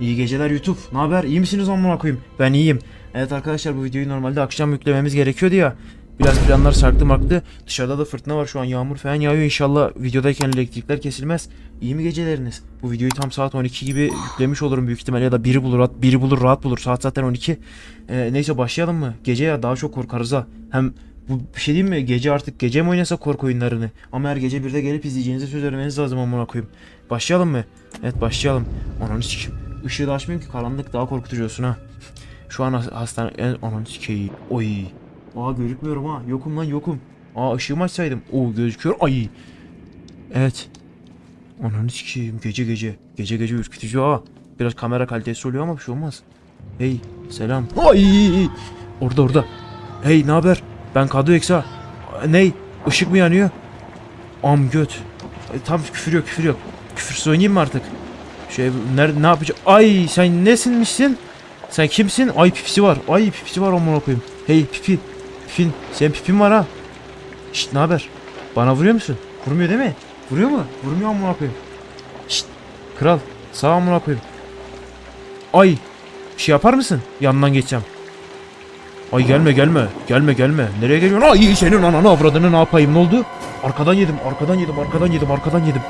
İyi geceler YouTube. Ne haber? İyi misiniz amına koyayım? Ben iyiyim. Evet arkadaşlar bu videoyu normalde akşam yüklememiz gerekiyordu ya. Biraz planlar sarktı marktı. Dışarıda da fırtına var şu an yağmur falan yağıyor. İnşallah videodayken elektrikler kesilmez. İyi mi geceleriniz? Bu videoyu tam saat 12 gibi yüklemiş olurum büyük ihtimalle ya da biri bulur, rahat, biri bulur rahat bulur. Saat zaten 12. Ee, neyse başlayalım mı? Gece ya daha çok korkarız ha. Hem bu bir şey diyeyim mi? Gece artık gece mi oynasak korku oyunlarını? Ama her gece bir de gelip izleyeceğinize söz vermeniz lazım amına koyayım. Başlayalım mı? Evet başlayalım. Ananı sikeyim. Işığı da açmayayım ki karanlık daha korkutucuyorsun ha. Şu an has- hastane... en- Ananı sikeyim. Oy. Aa gözükmüyorum ha. Yokum lan yokum. Aa ışığımı açsaydım. Oo gözüküyor. Ay. Evet. Ananı sikeyim. Gece gece. Gece gece ürkütücü ha. Biraz kamera kalitesi oluyor ama bir şey olmaz. Hey selam. Ay. Orada orada. Hey ne haber? Ben Kadu Eksa. Ney? Işık mı yanıyor? Am göt. E, tam küfür yok küfür yok. Küfürsüz oynayayım mı artık? Şey nerede ne yapacağım? Ay sen nesinmişsin? Sen kimsin? Ay pipisi var. Ay pipisi var amına koyayım. Hey pipi. Pipin. Senin pipin var ha. Şşt ne haber? Bana vuruyor musun? Vurmuyor değil mi? Vuruyor mu? Vurmuyor amına koyayım. Şşt. Kral. Sağ amına koyayım. Ay. Bir şey yapar mısın? Yanından geçeceğim. Ay gelme gelme. Gelme gelme. Nereye geliyorsun? Ay senin ananı avradını ne yapayım? Ne oldu? Arkadan yedim. Arkadan yedim. Arkadan yedim. Arkadan yedim.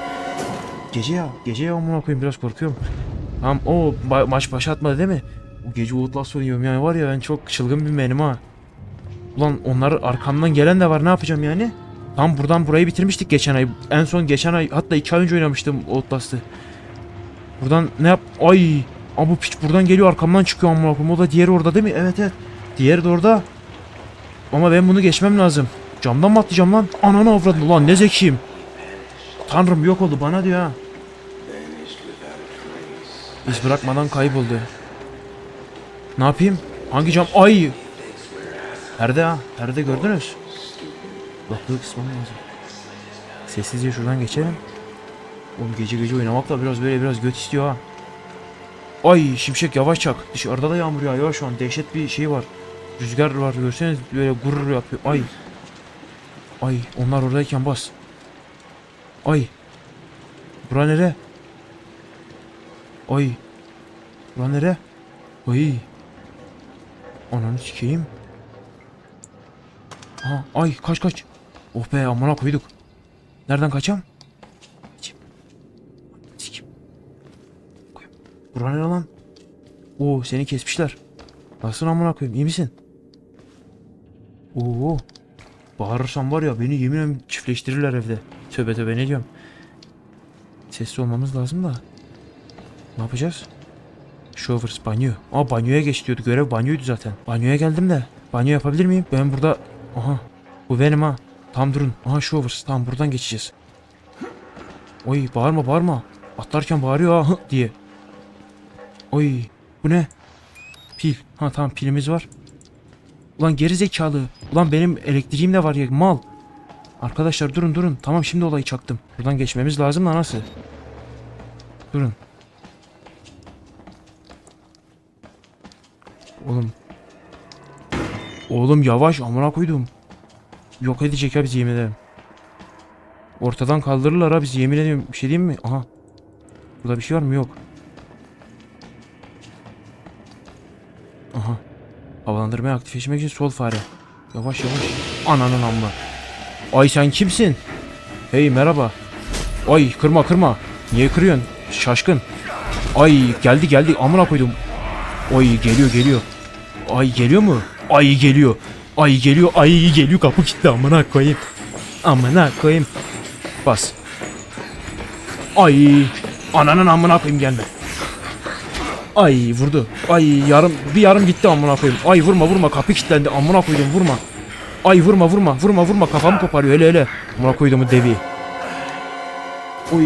Gece ya. Gece ya amına koyayım biraz korkuyorum. Tamam o ba- maç başa atmadı değil mi? O gece Outlast oynuyorum yani var ya ben çok çılgın bir menim ha. Ulan onlar arkamdan gelen de var ne yapacağım yani? Tam buradan burayı bitirmiştik geçen ay. En son geçen ay hatta iki ay önce oynamıştım Outlast'ı. Buradan ne yap? Ay! Aa bu piç buradan geliyor arkamdan çıkıyor amına koyayım. O da diğeri orada değil mi? Evet evet. Diğeri de orada. Ama ben bunu geçmem lazım. Camdan mı atlayacağım lan? Ananı avradım ulan ne zekiyim. Tanrım yok oldu bana diyor ha. İz bırakmadan kayboldu. Ne yapayım? Hangi cam? Ay! Perde ha. Perde gördünüz. Kulaklığı kısmam lazım. Sessizce şuradan geçelim. Oğlum gece gece oynamak da biraz böyle biraz göt istiyor ha. Ay şimşek yavaş çak. Dışarıda da yağmur yağıyor şu an. Dehşet bir şey var. Rüzgar var görseniz böyle gurur yapıyor. Ay. Ay onlar oradayken bas. Ay. Bura nere? Ay. Bura nere? Ay. Ananı sikeyim. Aha, ay kaç kaç. Oh be amına koyduk. Nereden kaçam? Koyayım. Bura nere lan? Oo seni kesmişler. Nasılsın amına koyayım iyi misin? Oo. Bağırırsam var ya beni yeminle çiftleştirirler evde. Tövbe tövbe ne diyorum. Sessiz olmamız lazım da. Ne yapacağız? Showers banyo. Aa banyoya geç diyordu. Görev banyoydu zaten. Banyoya geldim de. Banyo yapabilir miyim? Ben burada... Aha. Bu benim ha. Tam durun. Aha showers. Tamam buradan geçeceğiz. Oy bağırma bağırma. Atlarken bağırıyor ha diye. Oy. Bu ne? Pil. Ha tamam pilimiz var. Ulan geri zekalı. Ulan benim elektriğim de var ya mal. Arkadaşlar durun durun. Tamam şimdi olayı çaktım. Buradan geçmemiz lazım da nasıl? Durun. Oğlum. Oğlum yavaş amına koydum. Yok edecek ya bizi yemin ederim. Ortadan kaldırırlar ha bizi yemin ediyorum. Bir şey diyeyim mi? Aha. Burada bir şey var mı? Yok. Aha. Havalandırmayı aktifleşmek için sol fare. Yavaş yavaş. Ananın amma. Ay sen kimsin? Hey merhaba. Ay kırma kırma. Niye kırıyorsun? Şaşkın. Ay geldi geldi amına koydum. Ay geliyor geliyor. Ay geliyor mu? Ay geliyor. Ay geliyor. Ay geliyor kapı kilitli amına koyayım. Amına koyayım. Bas. Ay ananın amına koyayım gelme. Ay vurdu. Ay yarım bir yarım gitti amına koyayım. Ay vurma vurma kapı kilitlendi amına koydum vurma. Ay vurma vurma vurma vurma. Kafamı koparıyor hele hele. Amına koyduğumu devi. Oy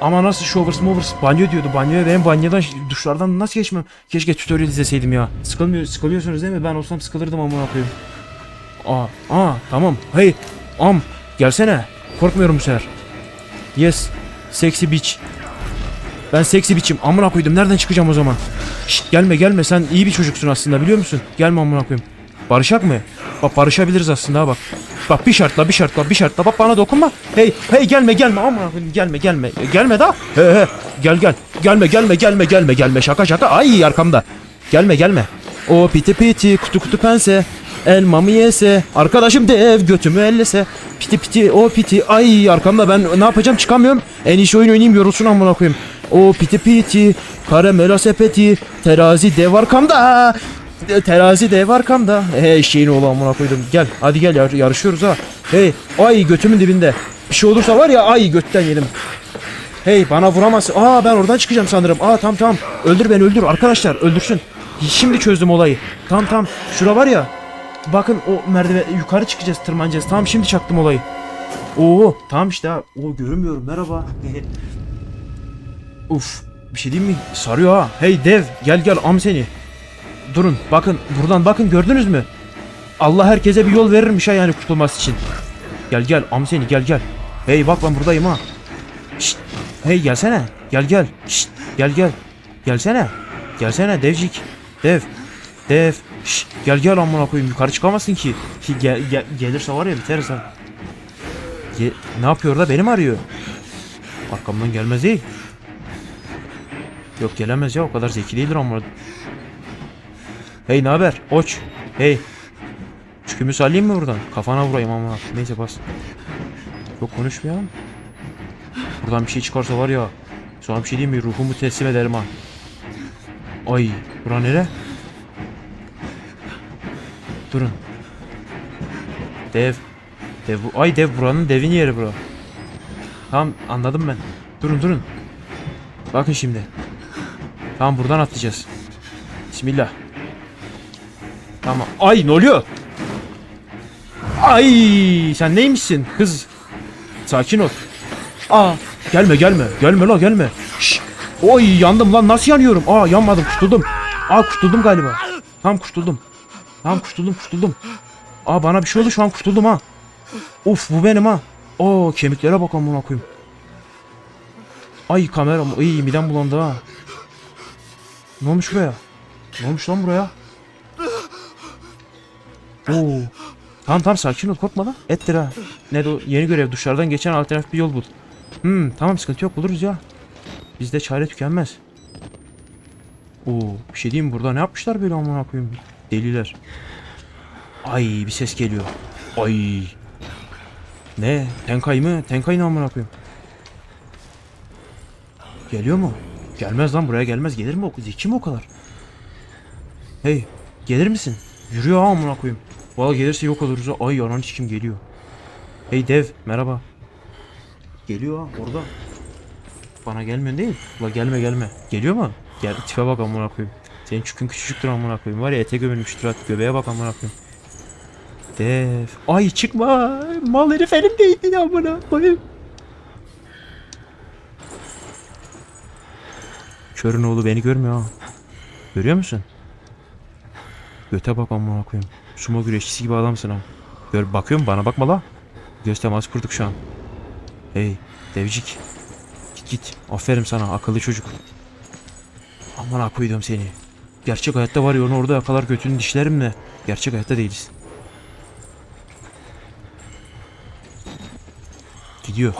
ama nasıl showers movers banyo diyordu banyoya benim banyodan duşlardan nasıl geçmem? Keşke tutorial izleseydim ya. Sıkılmıyor sıkılıyorsunuz değil mi? Ben olsam sıkılırdım amına koyayım. Aa aa tamam. Hey am gelsene. Korkmuyorum bu sefer. Yes sexy bitch. Ben sexy bitch'im. Amına koydum. Nereden çıkacağım o zaman? Şşt gelme gelme. Sen iyi bir çocuksun aslında biliyor musun? Gelme amına koyayım barışak mı Bak barışabiliriz aslında bak. Bak bir şartla bir şartla bir şartla bak bana dokunma. Hey hey gelme gelme koyayım, gelme gelme. Gelme da. He he gel gel. Gelme gelme gelme gelme gelme şaka şaka. Ay arkamda. Gelme gelme. O piti piti kutu kutu pense. Elmamı yese. Arkadaşım dev götümü ellese. Piti piti o piti. Ay arkamda ben ne yapacağım çıkamıyorum. En iyisi oyun oynayayım yorulsun amına koyayım. O piti piti. Karamela sepeti. Terazi dev arkamda. Terazi dev arkamda. He eşeğin oğlu amına koydum. Gel hadi gel yar- yarışıyoruz ha. Hey ay götümün dibinde. Bir şey olursa var ya ay götten yedim. Hey bana vuramazsın. Aa ben oradan çıkacağım sanırım. Aa tamam tamam. Öldür beni öldür arkadaşlar öldürsün. Şimdi çözdüm olayı. Tamam tamam. Şura var ya. Bakın o merdiven yukarı çıkacağız tırmanacağız. Tamam şimdi çaktım olayı. Oo tamam işte ha. Oo görünmüyorum merhaba. Uf bir şey diyeyim mi? Sarıyor ha. Hey dev gel gel am seni. Durun bakın buradan bakın gördünüz mü? Allah herkese bir yol verirmiş ha yani kurtulması için. Gel gel am seni gel gel. Hey bak ben buradayım ha. Şşt. Hey gelsene. Gel gel. Şşt. Gel gel. Gelsene. Gelsene devcik. Dev. Dev. Şşt. Gel gel amına koyayım yukarı çıkamazsın ki. Gel, gel- gelirse var ya biteriz ha. Ge- ne yapıyor da beni mi arıyor? Arkamdan gelmez değil. Yok gelemez ya o kadar zeki değildir ama. Hey ne haber? Oç. Hey. Çükümü sallayayım mı buradan? Kafana vurayım ama. Neyse bas. Çok konuşmayalım. Buradan bir şey çıkarsa var ya. Sonra bir şey diyeyim mi? Ruhumu teslim ederim ha. Ay. Bura nere? Durun. Dev. Dev. Ay dev buranın devin yeri bura. Tamam anladım ben. Durun durun. Bakın şimdi. Tamam buradan atlayacağız. Bismillah. Tamam. Ay ne oluyor? Ay sen neymişsin kız? Sakin ol. Aa gelme gelme. Gelme la gelme. Şş. Oy yandım lan nasıl yanıyorum? Aa yanmadım kurtuldum. Aa kurtuldum galiba. Tamam kurtuldum. Tamam kurtuldum kurtuldum. Aa bana bir şey oldu şu an kurtuldum ha. Uf bu benim ha. Oo kemiklere bak amına koyayım. Ay kameram iyi midem bulandı ha. Ne olmuş buraya? Ne olmuş lan buraya? Oo. Tamam tamam sakin ol korkma lan. Ettir ha. Ne de yeni görev duşlardan geçen alternatif bir yol bul. Hmm tamam sıkıntı yok buluruz ya. Bizde çare tükenmez. Oo bir şey diyeyim burada ne yapmışlar böyle amına koyayım. Deliler. Ay bir ses geliyor. Ay. Ne? Tenkay mı? Tenkay ne amına koyayım? Geliyor mu? Gelmez lan buraya gelmez. Gelir mi o? Zeki mi o kadar? Hey gelir misin? Yürüyor ha amına koyayım. Valla gelirse yok oluruz. ha. Ay yanan kim geliyor. Hey dev merhaba. Geliyor ha orada. Bana gelmiyor değil. La gelme gelme. Geliyor mu? Gel tipe bak amına koyayım. Senin çükün küçücüktür amına koyayım. Var ya ete gömülmüştür at göbeğe bak amına koyayım. Dev. Ay çıkma. Mal herif elimdeydi amına koyayım. Körün oğlu beni görmüyor ha. Görüyor musun? Göte bak amına koyayım. Sumo güreşçisi gibi adamsın ha. Gör bakıyorum bana bakma la. Göz teması kurduk şu an. Hey devcik. Git git. Aferin sana akıllı çocuk. Aman koydum seni. Gerçek hayatta var ya onu orada yakalar götünü dişlerimle. Gerçek hayatta değiliz. Gidiyor.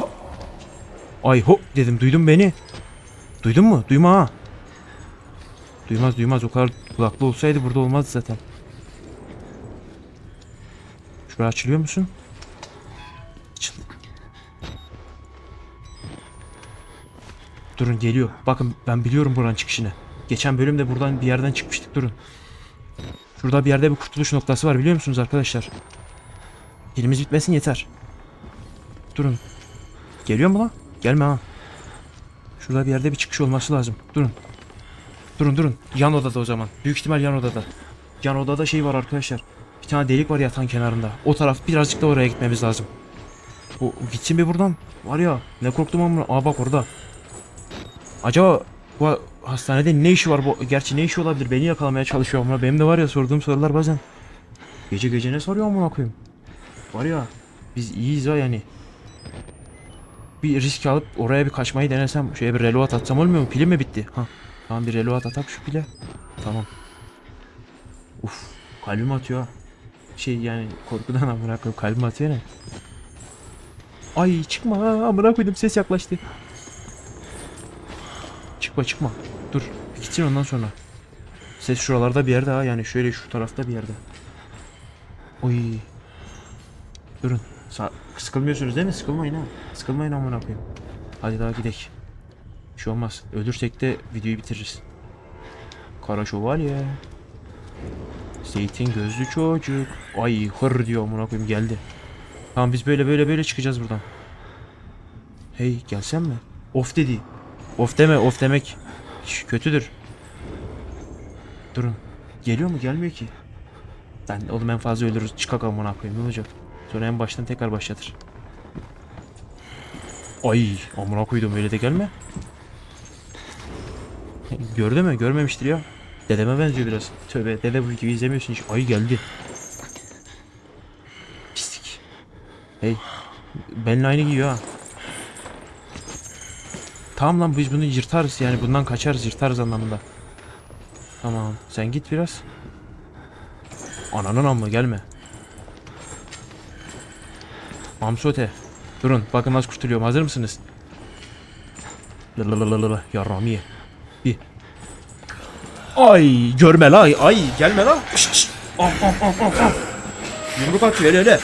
Ay hop dedim duydun beni. Duydun mu? Duyma ha. Duymaz duymaz o kadar kulaklı olsaydı burada olmazdı zaten. Şuraya açılıyor musun? Açıl. Durun geliyor. Bakın ben biliyorum buranın çıkışını. Geçen bölümde buradan bir yerden çıkmıştık durun. Şurada bir yerde bir kurtuluş noktası var biliyor musunuz arkadaşlar? Dilimiz bitmesin yeter. Durun. Geliyor mu lan? Gelme ha. Şurada bir yerde bir çıkış olması lazım. Durun. Durun durun. Yan odada o zaman. Büyük ihtimal yan odada. Yan odada şey var arkadaşlar. Bir tane delik var yatağın kenarında. O taraf birazcık da oraya gitmemiz lazım. O gitsin bir buradan. Var ya ne korktum ama. Aa bak orada. Acaba bu hastanede ne işi var bu? Gerçi ne işi olabilir? Beni yakalamaya çalışıyor ama benim de var ya sorduğum sorular bazen. Gece gece ne soruyor amına koyayım? Var ya biz iyiyiz ha yani. Bir risk alıp oraya bir kaçmayı denesem şeye bir reload atsam olmuyor mu? Pilim mi bitti? Ha. Tamam bir reload atak şu pile. Tamam. Uf kalbim atıyor. Şey yani korkudan amına koyayım kalbim atıyor ne? Ay çıkma amına koydum ses yaklaştı. Çıkma çıkma. Dur gitsin ondan sonra. Ses şuralarda bir yerde ha yani şöyle şu tarafta bir yerde. Oy. Durun. Sa sıkılmıyorsunuz değil mi? Sıkılmayın ha. Sıkılmayın amına koyayım. Hadi daha gidelim. Bir şey olmaz. Ölürsek de videoyu bitiririz. Kara şövalye. Zeytin gözlü çocuk. Ay hır diyor amına koyayım geldi. Tamam biz böyle böyle böyle çıkacağız buradan. Hey gelsen mi? Of dedi. Of deme of demek Şş, kötüdür. Durun. Geliyor mu? Gelmiyor ki. Ben oğlum en fazla ölürüz. Çıkak amına koyayım ne olacak? Sonra en baştan tekrar başlatır. Ay amına koydum öyle de gelme. Gördü mü? Görmemiştir ya. Dedeme benziyor biraz. Tövbe dede bu videoyu izlemiyorsun hiç. Ay geldi. Pislik. Hey. Benimle aynı giyiyor ha. Tamam lan biz bunu yırtarız yani bundan kaçarız yırtarız anlamında. Tamam sen git biraz. Ananın amma gelme. Mamsote. Durun bakın nasıl kurtuluyorum hazır mısınız? Lalalala yarrağımı ye. Bir. Ay görme la ay, gelme la. Şş, şş. Am am am am am. Yumruk atıyor hele hele.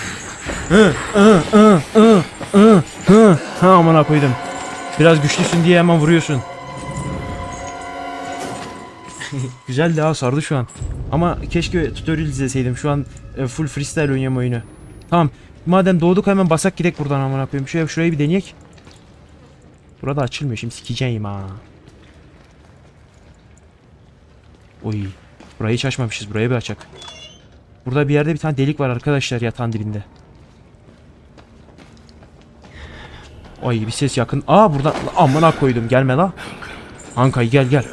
Hı hı hı hı hı hı. Ha amına koydum. Biraz güçlüsün diye hemen vuruyorsun. Güzel de ha sardı şu an. Ama keşke tutorial izleseydim. Şu an e, full freestyle oynuyorum oyunu. Tamam. Madem doğduk hemen basak gidek buradan amına koyayım. Şuraya şurayı bir deneyek. Burada açılmıyor. Şimdi sikeceğim ha. Oy. Burayı hiç açmamışız. Burayı bir açak. Burada bir yerde bir tane delik var arkadaşlar yatağın dibinde. Ay bir ses yakın. Aa buradan amına koydum. Gelme la. Hankay gel gel.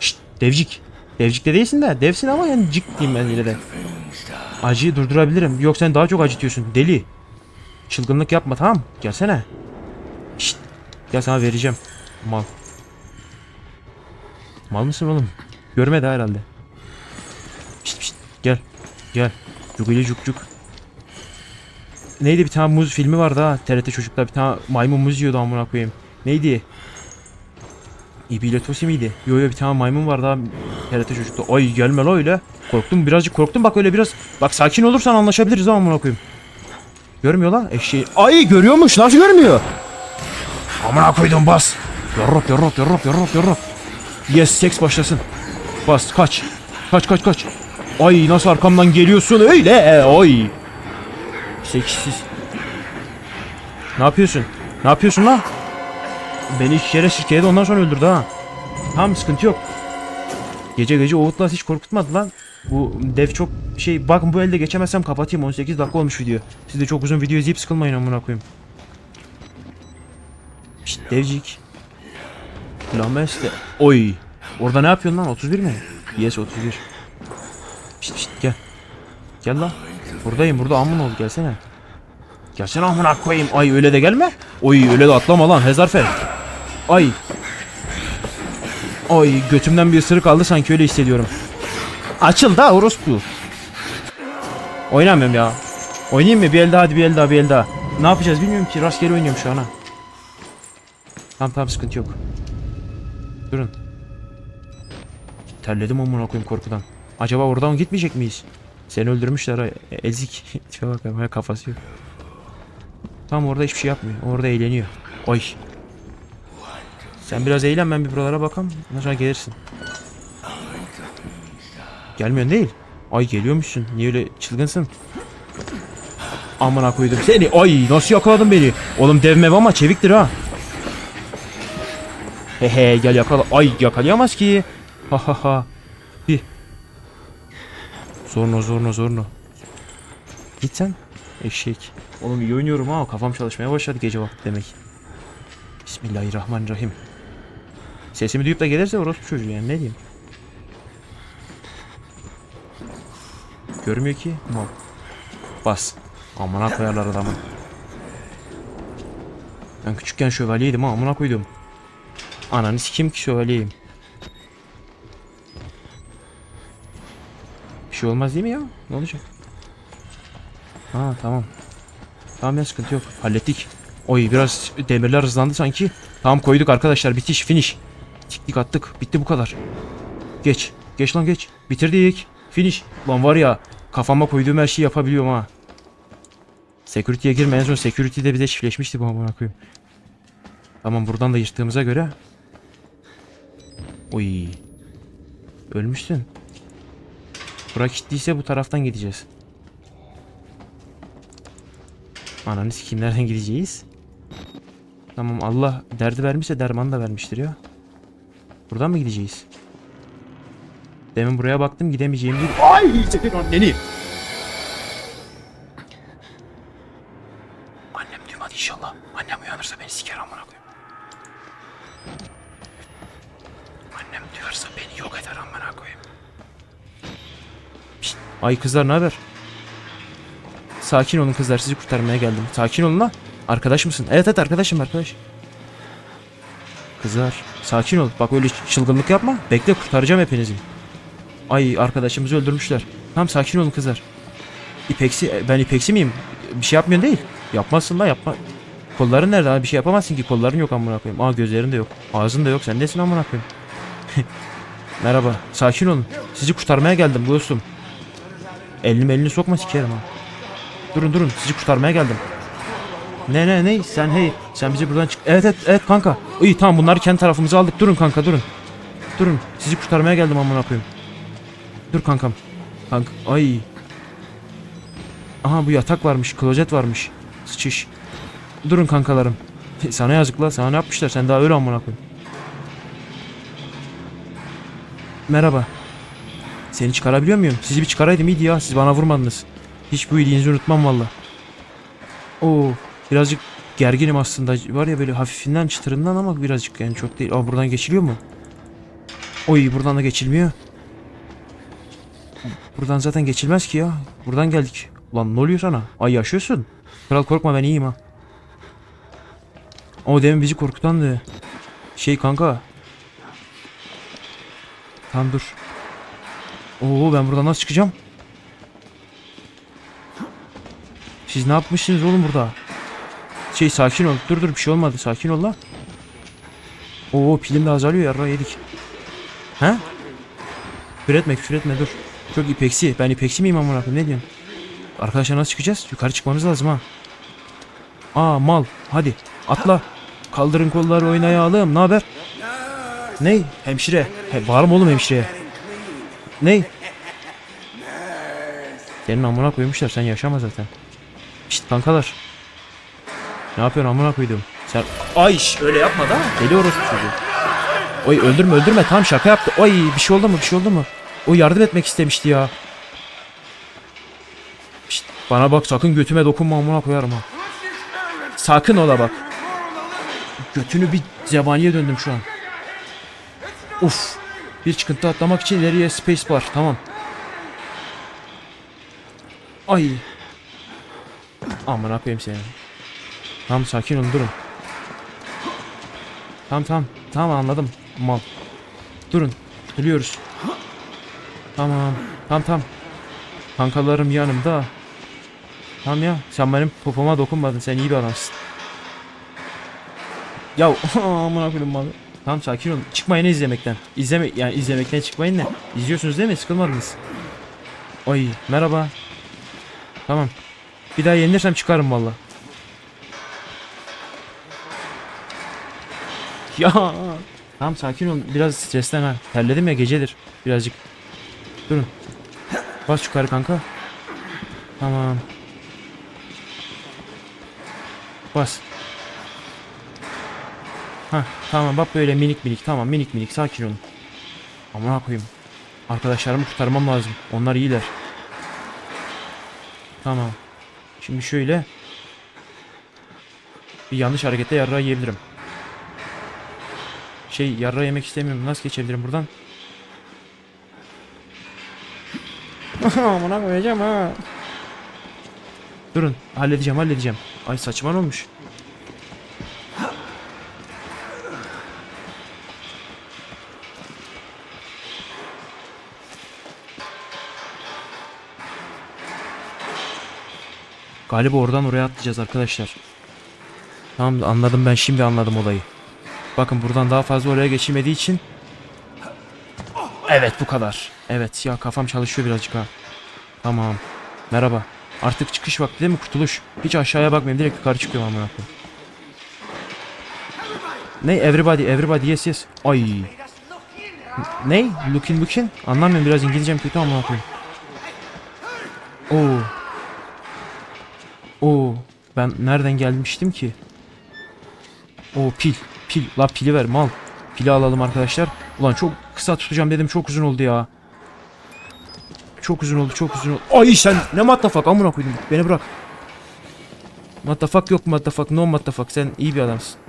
Şşt devcik. Devcik de değilsin de devsin ama yani cik diyeyim ben yine de. Acıyı durdurabilirim. Yok sen daha çok acıtıyorsun. Deli. Çılgınlık yapma tamam? Gelsene. Şşt. Gel sana vereceğim. Mal. Mal mısın oğlum? Görmedi ha herhalde. Şşt şşt. Gel. Gel. Cuguli cuk cuk. Neydi bir tane muz filmi vardı ha TRT çocuklar bir tane maymun muz yiyordu amına koyayım. Neydi? İbiyle Tosi miydi? Yo yo bir tane maymun vardı ha TRT çocukta. Ay gelme la öyle. Korktum birazcık korktum bak öyle biraz. Bak sakin olursan anlaşabiliriz ha amına koyayım. Görmüyor la eşeği. Ay görüyormuş nasıl görmüyor? Amına koydum bas. Yorrop yorrop yorrop yorrop yorrop. Yes seks başlasın. Bas kaç. Kaç kaç kaç. Ay nasıl arkamdan geliyorsun öyle. Oy. Seksiz. Ne yapıyorsun? Ne yapıyorsun lan? Beni iki kere sirkeledi ondan sonra öldürdü ha. Tamam sıkıntı yok. Gece gece Outlast hiç korkutmadı lan. Bu dev çok şey bakın bu elde geçemezsem kapatayım 18 dakika olmuş video. Siz de çok uzun video izleyip sıkılmayın amına koyayım. Şşt devcik. Lameste. Oy. Orada ne yapıyorsun lan 31 mi? Yes 31. Şşt şşt gel. Gel lan. Buradayım burada amın ol gelsene. Gelsene amına koyayım. Ay öyle de gelme. Oy öyle de atlama lan Hezarfer. Ay. Ay götümden bir ısırık aldı sanki öyle hissediyorum. Açıl da orospu. Oynamıyorum ya. Oynayayım mı? Bir el daha hadi bir el daha bir el daha. Ne yapacağız bilmiyorum ki. Rastgele oynuyorum şu an ha. Tamam tamam sıkıntı yok. Durun. Terledim amına koyayım korkudan. Acaba oradan gitmeyecek miyiz? Seni öldürmüşler ha. Ezik. Tipe bak ama kafası yok. Tam orada hiçbir şey yapmıyor. Orada eğleniyor. Oy. Sen biraz eğlen ben bir buralara bakam. Ondan sonra gelirsin. Gelmiyorsun değil. Ay geliyormuşsun. Niye öyle çılgınsın? Amına koydum seni. Ay nasıl yakaladın beni? Oğlum dev mev ama çeviktir ha. He he gel yakala. Ay yakalayamaz ki. Ha ha ha. Bir. Zorno zorno zorno. Git sen. Eşek. Oğlum iyi oynuyorum ha. Kafam çalışmaya başladı gece vakti demek. Bismillahirrahmanirrahim. Sesimi duyup da gelirse orospu çocuğu yani ne diyeyim. Görmüyor ki. Mal. Bas. Amına koyarlar adamı. Ben küçükken şövalyeydim ha amına koydum. Ananı sikeyim ki şövalyeyim. Şey olmaz değil mi ya? Ne olacak? Ha tamam. Tamam ya sıkıntı yok. Hallettik. Oy biraz demirler hızlandı sanki. Tamam koyduk arkadaşlar bitiş finish. Tiktik attık. Bitti bu kadar. Geç. Geç lan geç. Bitirdik. Finish. Lan var ya kafama koyduğum her şeyi yapabiliyorum ha. Security'ye girme en son security'de bize çiftleşmişti bu amına koyayım. Tamam buradan da yırttığımıza göre. Oy. Ölmüşsün. Bura kilitliyse bu taraftan gideceğiz. Ananı sikeyim nereden gideceğiz? Tamam Allah derdi vermişse derman da vermiştir ya. Buradan mı gideceğiz? Demin buraya baktım gidemeyeceğim değil. Ay senin anneni. Annem duymadı inşallah. Annem uyanırsa beni siker amına koyayım. Annem duyarsa beni yok eder amına koyayım. Pişt. Ay kızlar ne haber? Sakin olun kızlar sizi kurtarmaya geldim. Sakin olun la. Arkadaş mısın? Evet evet arkadaşım arkadaş. Kızlar sakin ol. Bak öyle çılgınlık yapma. Bekle kurtaracağım hepinizi. Ay arkadaşımızı öldürmüşler. Tamam sakin olun kızlar. İpeksi ben ipeksi miyim? Bir şey yapmıyorsun değil. Yapmazsın la yapma. Kolların nerede abi? Bir şey yapamazsın ki. Kolların yok amına koyayım. Aa gözlerin de yok. Ağzın da yok. Sen nesin amına koyayım? Merhaba. Sakin olun. Sizi kurtarmaya geldim dostum. Elini elini sokma sikerim ha. Durun durun. Sizi kurtarmaya geldim. Ne ne ne? Sen hey. Sen bizi buradan çık. Evet evet evet kanka. İyi tamam bunları kendi tarafımıza aldık. Durun kanka durun. Durun. Sizi kurtarmaya geldim amına koyayım. Dur kankam. Kanka ay. Aha bu yatak varmış, klozet varmış. Sıçış. Durun kankalarım. Sana yazık la, sana ne yapmışlar? Sen daha öyle amına koyayım. Merhaba. Seni çıkarabiliyor muyum? Sizi bir çıkaraydım iyiydi ya. Siz bana vurmadınız. Hiç bu iyiliğinizi unutmam valla. Oo, birazcık gerginim aslında. Var ya böyle hafifinden çıtırından ama birazcık yani çok değil. Aa buradan geçiliyor mu? Oy buradan da geçilmiyor. Buradan zaten geçilmez ki ya. Buradan geldik. Ulan ne oluyor sana? Ay yaşıyorsun. Kral korkma ben iyiyim ha. O demin bizi korkutandı. Şey kanka. Tamam dur. Oo ben buradan nasıl çıkacağım? Siz ne yapmışsınız oğlum burada? Şey sakin ol. Dur dur bir şey olmadı. Sakin ol la. Oo pilim de azalıyor yarra yedik. He? Küfür etme dur. Çok ipeksi. Ben ipeksi miyim amına ne diyorsun? Arkadaşlar nasıl çıkacağız? Yukarı çıkmamız lazım ha. Aa mal. Hadi atla. Kaldırın kolları oynayalım. Ne haber? Ney? Hemşire. He, bağırma oğlum hemşireye. Ney? Senin amına koymuşlar. Sen yaşama zaten. Şşt kankalar. Ne yapıyorsun amına koydum? Sen... Ay öyle yapma da. Deli orospu çocuğu. Oy öldürme öldürme. Tamam şaka yaptı. Oy bir şey oldu mu? Bir şey oldu mu? O yardım etmek istemişti ya. Şşt, bana bak sakın götüme dokunma amına koyarım ha. Sakın ola bak. Götünü bir zebaniye döndüm şu an. Uf. Bir çıkıntı atlamak için ileriye space bar. Tamam. Ay. Aman koyayım seni. Tamam sakin olun durun. Tamam tamam. Tamam anladım. Mal. Durun. Biliyoruz. Tamam. Tamam tamam. Kankalarım yanımda. Tamam ya. Sen benim popoma dokunmadın. Sen iyi bir adamsın. Ya amına koydum malı. Tamam sakin olun. Çıkmayın izlemekten. İzleme yani izlemekten çıkmayın ne? İzliyorsunuz değil mi? Sıkılmadınız. Oy merhaba. Tamam. Bir daha yenilirsem çıkarım valla. Ya. Tamam sakin olun. Biraz stresten ha. Terledim ya gecedir. Birazcık. Durun. Bas yukarı kanka. Tamam. Bas. Ha tamam bak böyle minik minik tamam minik minik sakin olun. Aman koyayım. Arkadaşlarımı kurtarmam lazım. Onlar iyiler. Tamam. Şimdi şöyle. Bir yanlış harekette yarrağı yiyebilirim. Şey yarrağı yemek istemiyorum. Nasıl geçebilirim buradan? Amına koyacağım ha. Durun halledeceğim halledeceğim. Ay saçma olmuş. Galiba oradan oraya atlayacağız arkadaşlar. Tamam anladım ben şimdi anladım olayı. Bakın buradan daha fazla oraya geçilmediği için. Evet bu kadar. Evet ya kafam çalışıyor birazcık ha. Tamam. Merhaba. Artık çıkış vakti değil mi kurtuluş? Hiç aşağıya bakmayayım direkt yukarı çıkıyorum amına koyayım. Ne everybody everybody yes yes. Ay. Ne? Looking looking? Anlamıyorum biraz İngilizcem kötü ama koyayım. Oo. Oo. Ben nereden gelmiştim ki? Oo pil. Pil. La pili ver mal. Pili alalım arkadaşlar. Ulan çok kısa tutacağım dedim çok uzun oldu ya. Çok uzun oldu çok uzun oldu. Ay sen ne mattafak amına koydum. Beni bırak. Mattafak yok mattafak no mattafak sen iyi bir adamsın.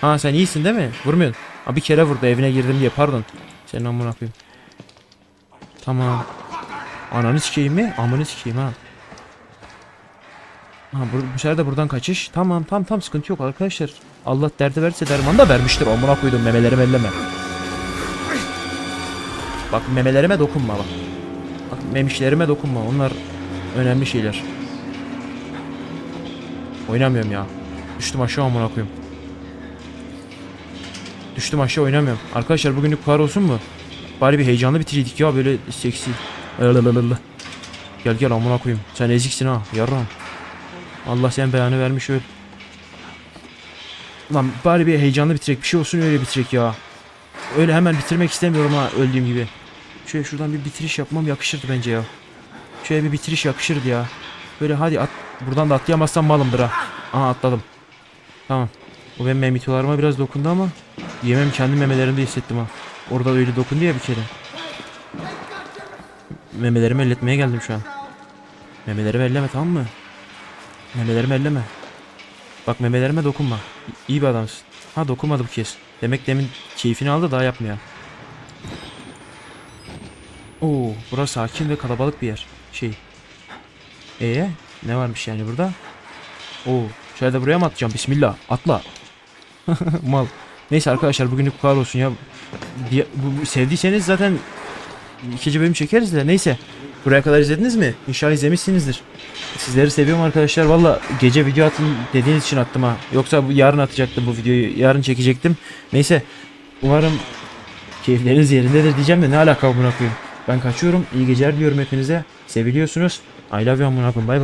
Ha sen iyisin değil mi? Vurmuyorsun. Ha bir kere vurdu evine girdim diye pardon. Senin amına koyayım. Tamam. Ananı sikeyim mi? Amını sikeyim ha. Ha bu, bu sefer de buradan kaçış. Tamam tam tam sıkıntı yok arkadaşlar. Allah derdi verse derman da vermiştir. Amına koydum memelerimi elleme. Bak memelerime dokunma bak. Bak memişlerime dokunma. Onlar önemli şeyler. Oynamıyorum ya. Düştüm aşağı amına koyayım. Düştüm aşağı oynamıyorum. Arkadaşlar bugünlük bu olsun mu? Bari bir heyecanlı bitireydik ya böyle seksi. Lalalala. Gel gel amına koyayım. Sen eziksin ha yarram. Allah sen belanı vermiş öl. Lan bari bir heyecanlı bitirek bir şey olsun öyle bitirek ya. Öyle hemen bitirmek istemiyorum ha öldüğüm gibi. Şöyle şuradan bir bitiriş yapmam yakışırdı bence ya. Şöyle bir bitiriş yakışırdı ya. Böyle hadi at. Buradan da atlayamazsam malımdır ha. Aha atladım. Tamam. O benim memitolarıma biraz dokundu ama yemem kendi memelerimde hissettim ha. Orada öyle dokundu ya bir kere. Memelerimi elletmeye geldim şu an. Memelerimi elleme tamam mı? Memelerimi elleme. Bak memelerime dokunma. İyi bir adamsın. Ha dokunmadı bu kez. Demek demin keyfini aldı daha yapmıyor. Oo, burası sakin ve kalabalık bir yer. Şey. Ee, ne varmış yani burada? Oo, şöyle de buraya mı atacağım? Bismillah. Atla. Mal. Neyse arkadaşlar bugünlük bu kadar olsun ya. Diye- bu, bu- sevdiyseniz zaten ikinci bölüm çekeriz de neyse. Buraya kadar izlediniz mi? İnşallah izlemişsinizdir. Sizleri seviyorum arkadaşlar. Valla gece video atın dediğiniz için attım ha. Yoksa bu yarın atacaktım bu videoyu. Yarın çekecektim. Neyse. Umarım keyifleriniz yerindedir diyeceğim de ne alaka buna koyayım. Ben kaçıyorum. İyi geceler diliyorum hepinize. Seviliyorsunuz. I love you amına koyayım. Bay.